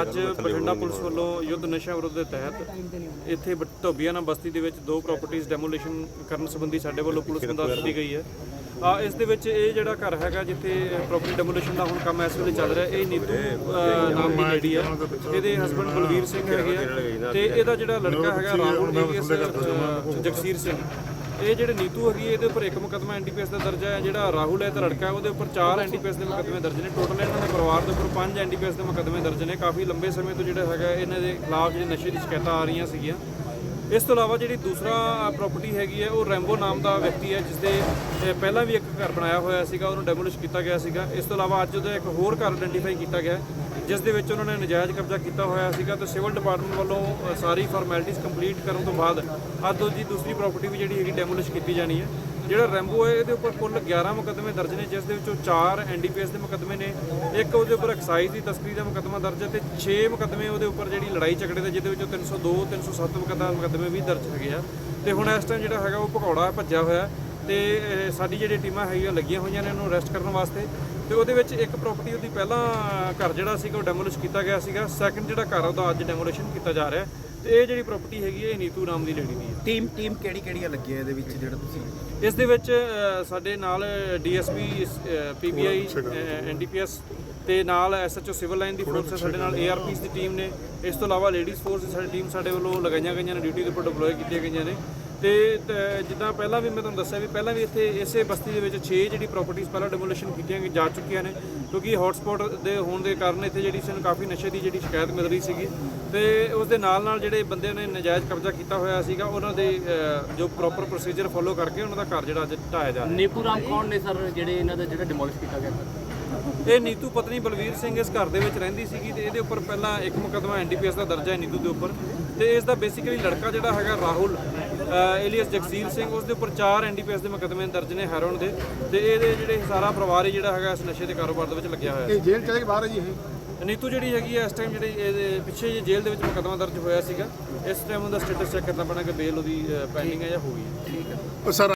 ਅੱਜ ਬਠਿੰਡਾ ਪੁਲਿਸ ਵੱਲੋਂ ਯੁੱਧ ਨਸ਼ਾ ਵਿਰੁੱਧ ਦੇ ਤਹਿਤ ਇੱਥੇ ਧੋਬੀਆਣਾ ਬਸਤੀ ਦੇ ਵਿੱਚ ਦੋ ਪ੍ਰਾਪਰਟੀਆਂ ਡੈਮੋਲੀਸ਼ਨ ਕਰਨ ਸੰਬੰਧੀ ਸਾਡੇ ਵੱਲੋਂ ਪੁਲਿਸ ਨੂੰ ਦੱਸ ਦਿੱਤੀ ਗਈ ਹੈ। ਆ ਇਸ ਦੇ ਵਿੱਚ ਇਹ ਜਿਹੜਾ ਘਰ ਹੈਗਾ ਜਿੱਥੇ ਪ੍ਰਾਪਰਟੀ ਡੈਮੋਲੀਸ਼ਨ ਦਾ ਹੁਣ ਕੰਮ ਇਸ ਵੇਲੇ ਚੱਲ ਰਿਹਾ ਇਹ ਨੀਤੂ ਨਾਮ ਦੀ ਲੇਡੀ ਹੈ। ਇਹਦੇ ਹਸਬੰਡ ਬਲਵੀਰ ਸਿੰਘ ਹੈਗੇ ਆ। ਤੇ ਇਹਦਾ ਜਿਹੜਾ ਲੜਕਾ ਹੈਗਾ ਰਾਹੁਲ ਜਗਸੀਰ ਸਿੰਘ। ਇਹ ਜਿਹੜੇ ਨੀਤੂ ਹੈਗੀ, ਇਹਦੇ ਉੱਪਰ ਇੱਕ ਮੁਕਦਮਾ ਐਨਡੀਪੀਐਸ ਦਾ ਦਰਜ ਹੈ, ਜਿਹੜਾ ਰਾਹੁਲ ਹੈ ਤੇ ਲੜਕਾ ਹੈ, ਉਹਦੇ ਉੱਪਰ ਚਾਰ ਐਨਡੀਪੀਐਸ ਦੇ ਮੁਕਦਮੇ ਦਰਜ ਨੇ। ਟੋਟਲ ਇਹਨਾਂ ਦੇ ਪਰਿਵਾਰ ਦੇ ਉੱਪਰ ਪੰਜ ਐਨਡੀਪੀਐਸ ਦੇ ਮੁਕਦਮੇ ਦਰਜ ਨੇ। ਕਾਫੀ ਲੰਬੇ ਸਮੇਂ ਤੋਂ ਜਿਹੜਾ ਹੈਗਾ, ਇਹਨਾਂ ਦੇ ਖਿਲਾਫ ਜਿਹੜੇ ਨਸ਼ੇ ਦੀ ਸ਼ਿਕਾਇਤਾਂ ਆ ਰਹੀਆਂ ਸੀਗੀਆਂ। ਇਸ ਤੋਂ ਇਲਾਵਾ ਜਿਹੜੀ ਦੂਸਰਾ ਪ੍ਰਾਪਰਟੀ ਹੈਗੀ ਹੈ, ਉਹ ਰੈਂਬੋ ਨਾਮ ਦਾ ਵਿਅਕਤੀ ਹੈ ਜਿਸ ਦੇ ਪਹਿਲਾਂ ਵੀ ਇੱਕ ਘਰ ਬਣਾਇਆ ਹੋਇਆ ਸੀਗਾ, ਉਹਨੂੰ ਡੈਮੋਲਿਸ਼ ਕੀਤਾ ਗਿਆ ਸੀਗਾ। ਇਸ ਤੋਂ ਇਲਾਵਾ ਅੱਜ ਉਹਦਾ ਇੱਕ ਹੋਰ ਘਰ ਆਇਡੈਂਟੀਫਾਈ ਕੀਤਾ ਗਿਆ ਜਿਸ ਦੇ ਵਿੱਚ ਉਹਨਾਂ ਨੇ ਨਜਾਇਜ਼ ਕਬਜ਼ਾ ਕੀਤਾ ਹੋਇਆ ਸੀਗਾ ਤੇ ਸਿਵਲ ਡਿਪਾਰਟਮੈਂਟ ਵੱਲੋਂ ਸਾਰੀ ਫਾਰਮੈਲਿਟੀਜ਼ ਕੰਪਲੀਟ ਕਰਨ ਤੋਂ ਬਾਅਦ ਅੱਜ ਉਹਦੀ ਦੂਸਰੀ ਪ੍ਰਾਪਰਟੀ ਵੀ ਜਿਹੜੀ ਹੈਗੀ ਡੈਮੋਲਿਸ਼ ਕੀਤੀ ਜਾਣੀ ਹੈ। ਜਿਹੜਾ ਰੈਂਬੋ ਹੈ, ਇਹਦੇ ਉੱਪਰ ਕੁੱਲ 11 ਮੁਕੱਦਮੇ ਦਰਜ ਨੇ, ਜਿਸ ਦੇ ਵਿੱਚੋਂ 4 ਐਨਡੀਪੀਐਸ ਦੇ ਮੁਕੱਦਮੇ ਨੇ, ਇੱਕ ਉਹਦੇ ਉੱਪਰ ਐਕਸਾਈਜ਼ ਦੀ ਤਸਕਰੀ ਦਾ ਮੁਕੱਦਮਾ ਦਰਜ ਹੈ ਤੇ 6 ਮੁਕੱਦਮੇ ਉਹਦੇ ਉੱਪਰ ਜਿਹੜੀ ਲੜਾਈ ਝਗੜੇ ਦੇ, ਜਿਹਦੇ ਵਿੱਚੋਂ 302 307 ਮੁਕੱਦਮਾ ਮੁਕੱਦਮੇ ਵੀ ਦਰਜ ਹੈਗੇ ਆ। ਤੇ ਹੁਣ ਇਸ ਟਾਈਮ ਜਿਹੜਾ ਹੈਗਾ ਉਹ ਭਗੌੜਾ ਭੱਜਿਆ ਹੋਇਆ ਤੇ ਸਾਡੀ ਜਿਹੜੀ ਟੀਮਾਂ ਹੈਗੀਆਂ ਲੱਗੀਆਂ ਹੋਈਆਂ ਨੇ ਇਹਨੂੰ ਅਰੈਸਟ ਕਰਨ ਵਾਸਤੇ। ਤੇ ਉਹਦੇ ਵਿੱਚ ਇੱਕ ਪ੍ਰਾਪਰਟੀ ਉਹਦੀ ਪਹਿਲਾਂ ਘਰ ਜਿਹੜਾ ਸੀਗਾ ਉਹ ਡੈਮੋਲਿਸ਼ ਕੀਤਾ ਗਿਆ ਸੀਗਾ। ਸੈਕੰਡ ਜਿਹੜਾ ਘਰ ਉਹਦਾ ਅੱਜ ਡੈਮੋਲੀਸ਼ਨ ਕੀਤਾ ਜਾ ਰਿਹਾ। ਤੇ ਇਹ ਜਿਹੜੀ ਪ੍ਰਾਪਰਟੀ ਹੈਗੀ ਹੈ ਇਹ ਨੀਤੂ ਨਾਮ ਦੀ ਲੇਡੀ ਦੀ ਹੈ ਟੀਮ ਟੀਮ ਕਿਹੜੀ ਕਿਹੜੀਆਂ ਲੱਗੀਆਂ ਇਹਦੇ ਵਿੱਚ ਜਿਹੜਾ ਤੁਸੀਂ? ਇਸ ਦੇ ਵਿੱਚ ਸਾਡੇ ਨਾਲ ਡੀਐਸਪੀ ਪੀਬੀਆਈ ਐਨਡੀਪੀਐਸ ਤੇ ਨਾਲ ਐਸਐਚਓ ਸਿਵਲ ਲਾਈਨ ਦੀ ਫੋਰਸ ਸਾਡੇ ਨਾਲ ਏਆਰਪੀਸ ਦੀ ਟੀਮ ਨੇ। ਇਸ ਤੋਂ ਇਲਾਵਾ ਲੇਡੀਜ਼ ਫੋਰਸ ਦੀ ਸਾਡੀ ਟੀਮ ਸਾਡੇ ਵੱਲੋਂ ਲਗਾਈਆਂ ਗਈਆਂ ਨੇ ਡਿਊਟੀ ਦੇ ਉੱਪਰ ਡਿਪਲੋਏ ਕੀਤੀਆਂ ਗਈਆਂ ਨੇ। ਤੇ ਜਿੱਦਾਂ ਪਹਿਲਾਂ ਵੀ ਮੈਂ ਤੁਹਾਨੂੰ ਦੱਸਿਆ ਵੀ ਪਹਿਲਾਂ ਵੀ ਇੱਥੇ ਇਸੇ ਬਸਤੀ ਦੇ ਵਿੱਚ 6 ਜਿਹੜੀ ਪ੍ਰਾਪਰਟੀਆਂ ਪਹਿਲਾਂ ਡਿਮੋਲੀਸ਼ਨ ਕੀਤੀਆਂ ਗਈ- ਜਾ ਚੁੱਕੀਆਂ ਨੇ। ਕਿਉਂਕਿ ਹੌਟਸਪੌਟ ਦੇ ਹੋਣ ਦੇ ਕਾਰਨ ਇੱਥੇ ਜਿਹੜੀ ਸਾਨੂੰ ਕਾਫੀ ਨਸ਼ੇ ਦੀ ਜਿਹੜੀ ਸ਼ਿਕਾਇਤ ਮਿਲ ਰਹੀ ਸੀਗੀ। ਤੇ ਉਸ ਦੇ ਨਾਲ ਨਾਲ ਜਿਹੜੇ ਬੰਦੇ ਨੇ ਨਜਾਇਜ਼ ਕਬਜ਼ਾ ਕੀਤਾ ਹੋਇਆ ਸੀਗਾ, ਉਹਨਾਂ ਦੇ ਜੋ ਪ੍ਰੋਪਰ ਪ੍ਰੋਸੀਜਰ ਫੋਲੋ ਕਰਕੇ ਉਹਨਾਂ ਦਾ ਘਰ ਜਿਹੜਾ ਅੱਜ ਢਾਇਆ ਜਾ ਰਿਹਾ। ਨੀਪੂ ਰਾਮ ਕੌਣ ਨੇ ਸਰ, ਜਿਹੜੇ ਇਹਨਾਂ ਦਾ ਜਿਹੜਾ ਡਿਮੋਲਿਸ਼ ਕੀਤਾ ਗਿਆ? ਸਰ ਇਹ ਨੀਤੂ ਪਤਨੀ ਬਲਵੀਰ ਸਿੰਘ ਇਸ ਘਰ ਦੇ ਵਿੱਚ ਰਹਿੰਦੀ ਸੀਗੀ ਤੇ ਇਹਦੇ ਉੱਪਰ ਪਹਿਲਾਂ ਇੱਕ ਮੁਕਦਮਾ ਐਨਡੀਪੀਐਸ ਦਾ ਦਰਜਾ ਹੈ ਨੀਤੂ ਦੇ ਉੱਪਰ ਤੇ ਇਸ ਦਾ ਬੇਸਿਕਲੀ ਲੜਕਾ ਜਿਹੜਾ ਹੈਗਾ ਰਾਹੁਲ ਏਲੀਅਸ ਜਗਸੀਰ ਸਿੰਘ ਉਸ ਦੇ ਉੱਪਰ ਚਾਰ ਐਨਡੀਪੀਐਸ ਦੇ ਮੁਕਦਮੇ ਦਰਜ ਨੇ ਹੈਰੋਨ ਦੇ ਤੇ ਇਹਦੇ ਜਿਹੜੇ ਸਾਰਾ ਪਰਿਵਾਰ ਹੀ ਜਿਹੜਾ ਹੈਗਾ ਇਸ ਨਸ਼ੇ ਦੇ ਕਾਰੋਬਾਰ ਦੇ ਵਿੱਚ ਲੱਗਿਆ ਹੋਇਆ ਹੈ ਇਹ ਜੇਲ੍ਹ ਚਲੇ ਕੇ ਬਾਹਰ ਹੈ ਜੀ ਇਹ? ਨੀਤੂ ਜਿਹੜੀ ਹੈਗੀ ਹੈ ਇਸ ਟਾਈਮ ਜਿਹੜੀ ਇਹਦੇ ਪਿੱਛੇ ਜੇ ਜੇਲ੍ਹ ਦੇ ਵਿੱਚ ਮੁਕਦਮਾ ਦਰਜ ਹੋਇਆ ਸੀਗਾ। ਇਸ ਟਾਈਮ ਉਹਦਾ ਸਟੇਟਸ ਚੈੱਕ ਕਰਨਾ ਪੈਣਾ ਕਿ ਬੇਲ ਉਹਦੀ ਪੈਂਡਿੰਗ ਹੈ ਜਾਂ ਹੋ ਗਈ ਹੈ। ਉਹ ਸਰ